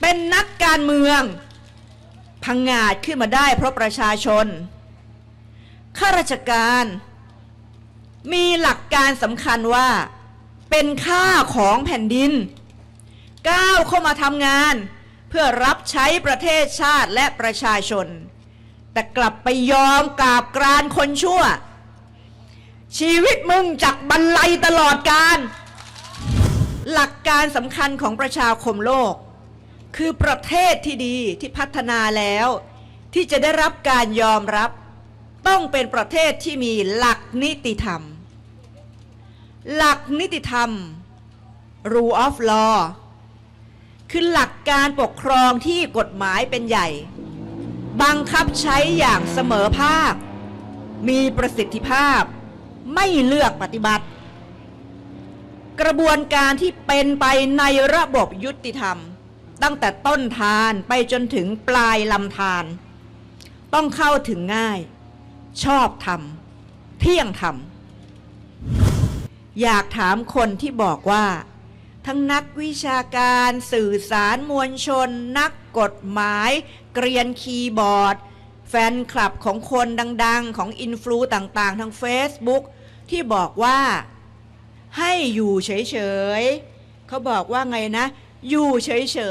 เป็นนักการเมือง พังงาดขึ้นมาได้เพราะประชาชน ข้าราชการ มีหลักการสำคัญว่า เป็นค่าของแผ่นดิน ก้าวเข้ามาทำงาน เพื่อรับใช้ประเทศชาติและประชาชน แต่กลับไปยอมกราบกรานคนชั่ว ชีวิตมึงจากบรรลัยตลอดการ หลักการสำคัญของประชาคมโลก คือประเทศที่ดีที่พัฒนาแล้ว ที่จะได้รับการยอมรับ ต้องเป็นประเทศที่มีหลักนิติธรรม หลักนิติธรรม rule of law คือหลักการปกครองที่กฎหมายเป็นใหญ่ บังคับใช้อย่างเสมอภาค มีประสิทธิภาพ ไม่เลือกปฏิบัติ กระบวนการที่เป็นไปในระบบยุติธรรม ตั้งแต่ต้นทานไปจนถึงปลายลำธารต้องเข้าถึงง่าย ชอบธรรมเที่ยงธรรมอยากถามคนที่บอกว่า ทั้งนักวิชาการสื่อสารมวลชน นักกฎหมาย เกรียนคีย์บอร์ด แฟนคลับของคนดัง ๆ ของอินฟลูต่าง ๆ ทาง Facebook ที่บอกว่าให้อยู่เฉย ๆ เขาบอกว่าไงนะ อยู่เฉ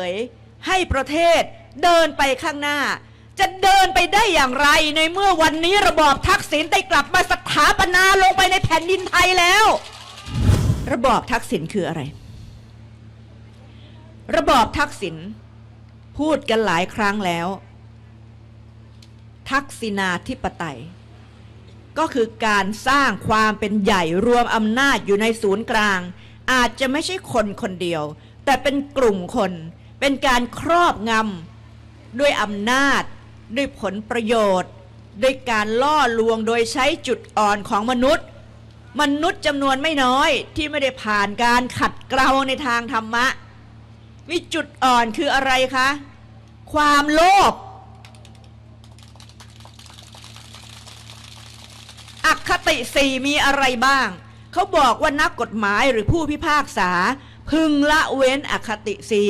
ยๆ ให้ประเทศเดินไปข้างหน้า จะเดินไปได้อย่างไรในเมื่อวันนี้ระบอบทักษิณได้กลับมาสถาปนาลงไปในแผ่นดินไทยแล้ว ระบอบทักษิณคืออะไร ระบอบทักษิณพูดกันหลายครั้งแล้ว ทักษิณาธิปไตย ก็คือการสร้างความเป็นใหญ่รวมอำนาจอยู่ในศูนย์กลาง อาจจะไม่ใช่คนคนเดียว แต่เป็นกลุ่มคน เป็นการครอบงำด้วยอำนาจ ด้วยผลประโยชน์ ด้วยการล่อลวงโดยใช้จุดอ่อนของมนุษย์ มนุษย์จำนวนไม่น้อยที่ไม่ได้ผ่านการขัดเกลาในทางธรรมะมีจุดอ่อนคืออะไรคะ ความโลภอคติสี่มีอะไรบ้าง เขาบอกว่านักกฎหมายหรือผู้พิพากษา พึงละเว้นอคติสี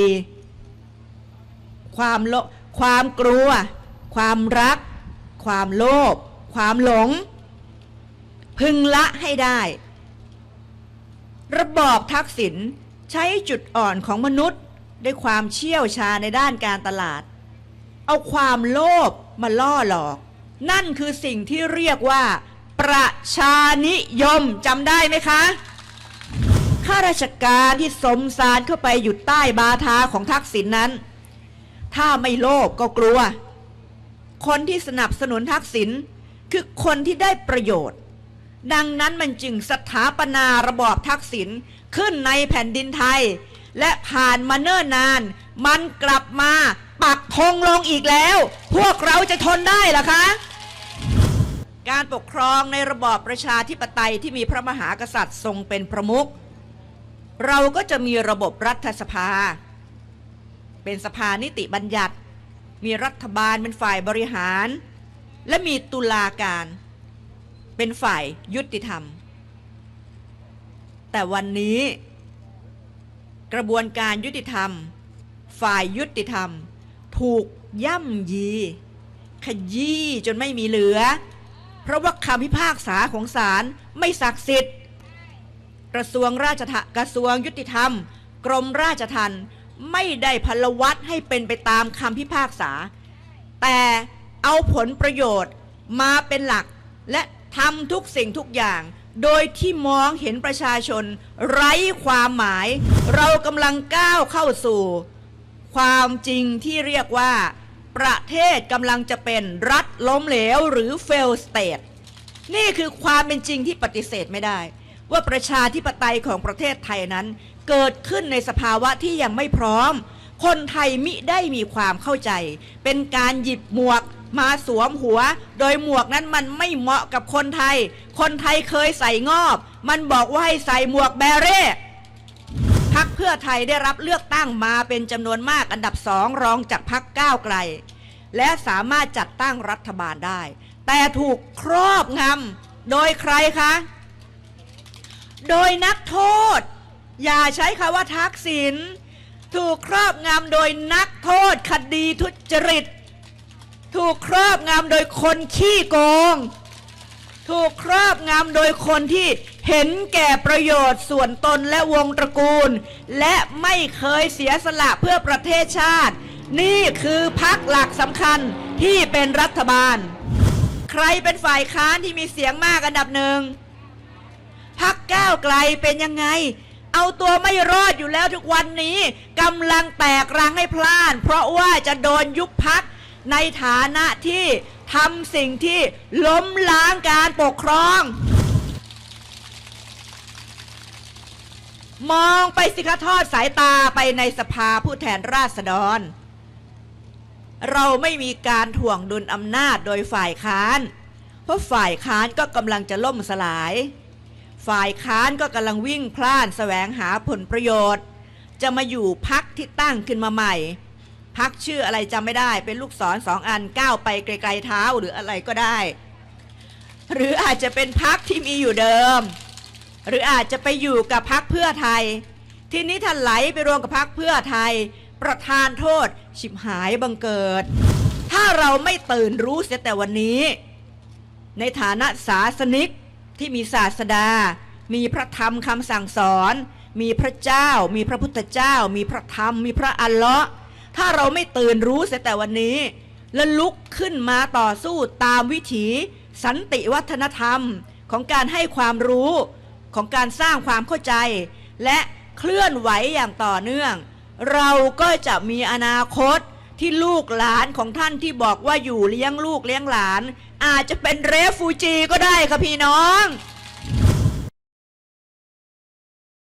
ความโลความกลัว ความรัก ความโลภความหลง พึงละให้ได้ ระบอบทักษิณใช้จุดอ่อนของมนุษย์ด้วยความเชี่ยวชาญในด้านการตลาด เอาความโลภมาล่อหลอก นั่นคือสิ่งที่เรียกว่า ประชานิยมจำได้ไหมคะ ข้าราชการที่สมสารเข้าไปอยู่ใต้บาทาของทักษิณนนั้น ถ้าไม่โลภก็กลัว คนที่สนับสนุนทักษิณคือคนที่ได้ประโยชน์ ดังนั้นมันจึงสถาปนาระบอบทักษิณขึ้นในแผ่นดินไทย และผ่านมาเนิ่นนาน มันกลับมาปักธงลงอีกแล้ว พวกเราจะทนได้หรอคะ การปกครองในระบอบประชาธิปไตยที่มีพระมหากษัตริย์ทรงเป็นประมุข เราก็จะมีระบบรัฐสภา เป็นสภานิติบัญญัติ มีรัฐบาลเป็นฝ่ายบริหาร และมีตุลาการ เป็นฝ่ายยุติธรรม แต่วันนี้ กระบวนการยุติธรรม ฝ่ายยุติธรรม ถูกย่ำยี ขยี้จนไม่มีเหลือ เพราะว่าคำพิพากษาของศาลไม่ศักดิ์สิทธิ์ ระทรวงราชทกระทรวงยุติธรรม กรมราชทัณฑ์ไม่ได้พลวัตให้เป็นไปตามคำพิพากษา แต่เอาผลประโยชน์มาเป็นหลักและทำทุกสิ่งทุกอย่าง โดยที่มองเห็นประชาชน ไร้ความหมาย เรากำลังก้าวเข้าสู่ ความจริงที่เรียกว่า ประเทศกำลังจะเป็นรัฐล้มเหลวหรือ fail state นี่คือความเป็นจริงที่ปฏิเสธไม่ได้ ว่าประชาธิปไตยของประเทศไทยนั้น เกิดขึ้นในสภาวะที่ยังไม่พร้อม คนไทยมิได้มีความเข้าใจ เป็นการหยิบหมวกมาสวมหัว โดยหมวกนั้นมันไม่เหมาะกับคนไทย คนไทยเคยใส่งอบ มันบอกว่าให้ใส่หมวกแบเร่พักเพื่อไทยได้รับเลือกตั้งมาเป็นจำนวนมากอันดับสองรองจากพักก้าวไกล และสามารถจัดตั้งรัฐบาลได้ แต่ถูกครอบงำโดยใครคะ โดยนักโทษ อย่าใช้คำว่าทักษิณถูกครอบงำโดยนักโทษคดีทุจริต ถูกครอบงำโดยคนขี้โกง ถูกครอบงำโดยคนที่เห็นแก่ประโยชน์ส่วนตนและวงตระกูล และไม่เคยเสียสละเพื่อประเทศชาติ นี่คือพักหลักสำคัญที่เป็นรัฐบาล ใครเป็นฝ่ายค้านที่มีเสียงมากอันดับหนึ่ง พักก้าวไกลเป็นยังไง เอาตัวไม่รอดอยู่แล้วทุกวันนี้กำลังแตกรังให้พลาน เพราะว่าจะโดนยุบพักในฐานะที่ทำสิ่งที่ล้มล้างการปกครอง มองไปสิคะทอดสายตาไปในสภาผู้แทนราษฎร เราไม่มีการถ่วงดุลอำนาจโดยฝ่ายค้าน เพราะฝ่ายค้านก็กำลังจะล่มสลาย ฝ่ายค้านก็กำลังวิ่งพล่านแสวงหาผลประโยชน์ จะมาอยู่พักที่ตั้งขึ้นมาใหม่ พักชื่ออะไรจำไม่ได้เป็นลูกศรสองอันก้าวไปไกลๆเท้าหรืออะไรก็ได้ หรืออาจจะเป็นพักที่มีอยู่เดิม หรืออาจจะไปอยู่กับพักเพื่อไทย ทีนี้ถ้าไหลไปรวมกับพักเพื่อไทย ประธานโทษฉิบหายบังเกิด ถ้าเราไม่ตื่นรู้เสียแต่วันนี้ ในฐานะศาสนิก ที่มีศาสดา มีพระธรรมคำสั่งสอน มีพระเจ้า มีพระพุทธเจ้า มีพระธรรม มีพระอัลเลาะห์ถ้าเราไม่ตื่นรู้เสียแต่วันนี้ และลุกขึ้นมาต่อสู้ตามวิถี สันติวัฒนธรรมของการให้ความรู้ของการสร้างความเข้าใจ และเคลื่อนไหวอย่างต่อเนื่อง เราก็จะมีอนาคต ที่ลูกหลานของท่านที่บอกว่าอยู่เลี้ยงลูกเลี้ยงหลาน อาจจะเป็นเรฟูจีก็ได้ค่ะพี่น้อง